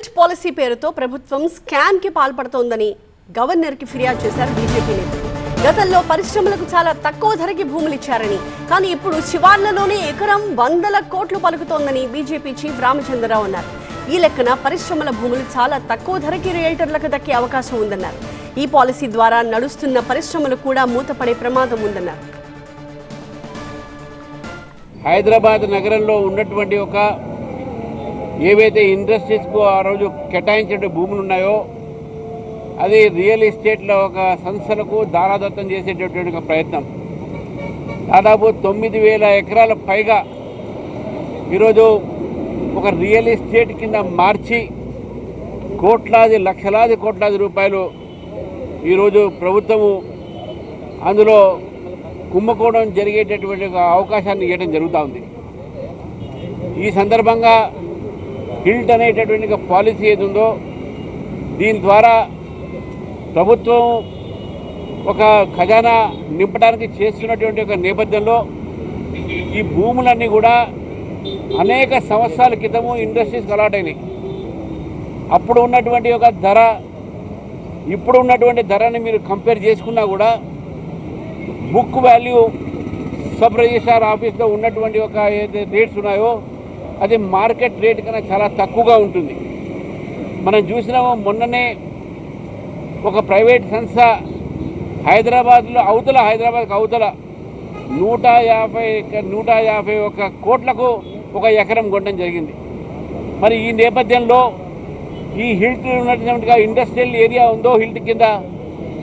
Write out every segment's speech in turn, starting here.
HILT policy పేరుతో ప్రభుత్వం స్కామ్కి పాల్పడుతోందని గవర్నర్కి ఫిర్యాదు చేశారు బీజేపీ నేతలు. గతంలో పరిశ్రమలకు చాలా తక్కువ ధరకి భూములు ఇచ్చారని కానీ ఇప్పుడు శివార్లలోనే ఎకరం వందల కోట్లు పలుకుతోందని బీజేపీ చీఫ్ రామచంద్రరావు అన్నారు. ఈ లెక్కన పరిశ్రమల భూములు చాలా తక్కువ ధరకి రియల్టర్లకు దక్కే అవకాశం ఉందన్నారు. ఈ పాలసీ ద్వారా నడుస్తున్న పరిశ్రమలు కూడా మూతపడే ప్రమాదం ఉందన్నారు. హైదరాబాద్ నగరంలో ఉన్నటువంటి ఒక ఏవైతే ఇండస్ట్రీస్కు ఆ రోజు కేటాయించే భూములు ఉన్నాయో అది రియల్ ఎస్టేట్లో ఒక సంస్థలకు దారాదత్తం చేసేటటువంటి ఒక ప్రయత్నం. దాదాపు తొమ్మిది వేల ఎకరాల పైగా ఈరోజు ఒక రియల్ ఎస్టేట్ కింద మార్చి కోట్లాది లక్షలాది కోట్లాది రూపాయలు ఈరోజు ప్రభుత్వము అందులో కుంభకోణం జరిగేటటువంటి ఒక అవకాశాన్ని ఇవ్వడం జరుగుతూ ఉంది. ఈ సందర్భంగా హిల్ట్ అనేటటువంటి పాలసీ ఏది ఉందో దీని ద్వారా ప్రభుత్వం ఒక ఖజానా నింపడానికి చేస్తున్నటువంటి ఒక నేపథ్యంలో ఈ భూములన్నీ కూడా అనేక సంవత్సరాల క్రితము ఇండస్ట్రీస్కి అలాట్ అయినాయి. అప్పుడు ఉన్నటువంటి ఒక ధర ఇప్పుడు ఉన్నటువంటి ధరని మీరు కంపేర్ చేసుకున్నా కూడా బుక్ వాల్యూ సబ్ రిజిస్ట్రార్ ఆఫీస్లో ఉన్నటువంటి ఒక ఏదైతే రేట్స్ ఉన్నాయో అది మార్కెట్ రేట్ కన్నా చాలా తక్కువగా ఉంటుంది. మనం చూసినాము మొన్ననే ఒక ప్రైవేట్ సంస్థ హైదరాబాద్లో అవతల హైదరాబాద్కి అవతల నూట యాభై నూట యాభై ఒక కోట్లకు ఒక ఎకరం కొనడం జరిగింది. మరి ఈ నేపథ్యంలో ఈ హిల్ట్ ఉన్నటువంటి ఇండస్ట్రియల్ ఏరియా ఉందో హిల్ట్ కింద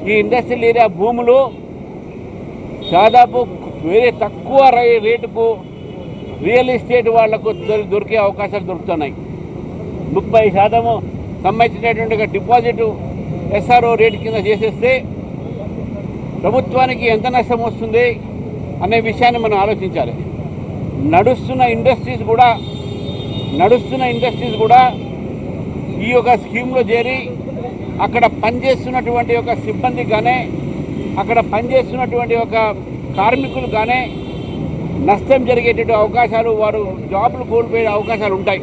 ఈ ఇండస్ట్రియల్ ఏరియా భూములు దాదాపు వేరే తక్కువ రేటుకు రియల్ ఎస్టేట్ వాళ్ళకు దొరికే అవకాశాలు దొరుకుతున్నాయి. ముప్పై శాతము సంబంధించినటువంటి డిపాజిట్ ఎస్ఆర్ఓ రేటు కింద చేసేస్తే ప్రభుత్వానికి ఎంత నష్టం వస్తుంది అనే విషయాన్ని మనం ఆలోచించాలి. నడుస్తున్న ఇండస్ట్రీస్ కూడా నడుస్తున్న ఇండస్ట్రీస్ కూడా ఈ యొక్క స్కీమ్లో చేరి అక్కడ పనిచేస్తున్నటువంటి ఒక సిబ్బంది కానీ అక్కడ పనిచేస్తున్నటువంటి ఒక కార్మికులు కానీ నష్టం జరిగేటటువంటి అవకాశాలు వారు జాబులు కోల్పోయే అవకాశాలు ఉంటాయి.